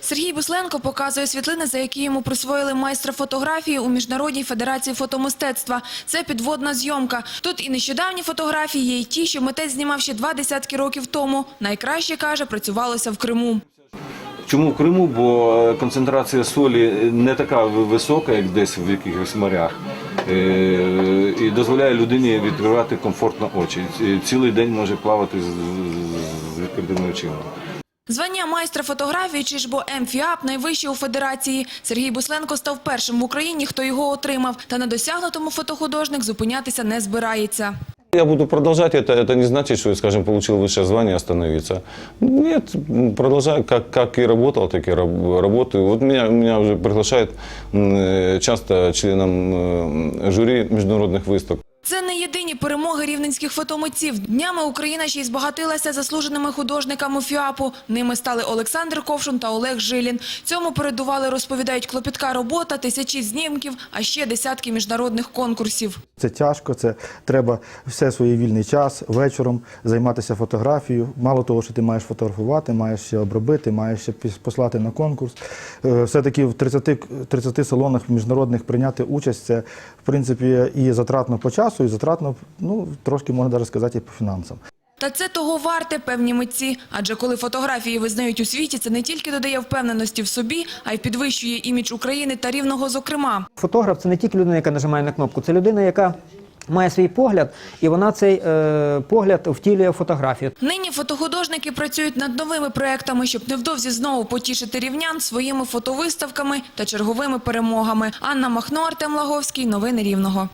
Сергій Бусленко показує світлини, за які йому присвоїли майстра фотографії у Міжнародній федерації фотомистецтва. Це підводна зйомка. Тут і нещодавні фотографії, є й ті, що митець знімав ще два десятки років тому. Найкраще, каже, працювалося в Криму. Чому в Криму? Бо е, концентрація солі не така висока, як десь в якихось морях, Е, і дозволяє людині відкривати комфортно очі. Цілий день може плавати з відкритими очима. Звання майстра фотографії чи ж бо МФІАП найвище у федерації. Сергій Бусленко став першим в Україні, хто його отримав. Та на досягнутому фотохудожник зупинятися не збирається. Я буду продолжать это. Это не значит, что я, скажем, получил высшее звание остановиться. Нет, м, продолжаю, как, как и работал, так и раб- работаю. Вот меня, меня уже приглашают м, э, часто членом э, жюри международных выставок. Це не єдині перемоги рівненських фотомитців. Днями Україна ще й збагатилася заслуженими художниками ФІАПу. Ними стали Олександр Ковшун та Олег Жилін. Цьому передували, розповідають, клопітка робота, тисячі знімків, а ще десятки міжнародних конкурсів. Це тяжко, це треба все свій вільний час вечором займатися фотографією. Мало того, що ти маєш фотографувати, маєш ще обробити, маєш ще послати на конкурс. Е, Все-таки в 30, 30 салонах міжнародних прийняти участь це в принципі і затратно по часу, і затратно, ну трошки можна навіть сказати, і по фінансам. Та це того варте певні митці. Адже коли фотографії визнають у світі, це не тільки додає впевненості в собі, а й підвищує імідж України та рівного зокрема. Фотограф це не тільки людина, яка нажимає на кнопку, це людина, яка має свій погляд, і вона цей е, погляд втілює в фотографію. Нині фотохудожники працюють над новими проектами, щоб невдовзі знову потішити рівнян своїми фотовиставками та черговими перемогами. Анна Махно, Артем Лаговський. Новини Рівного.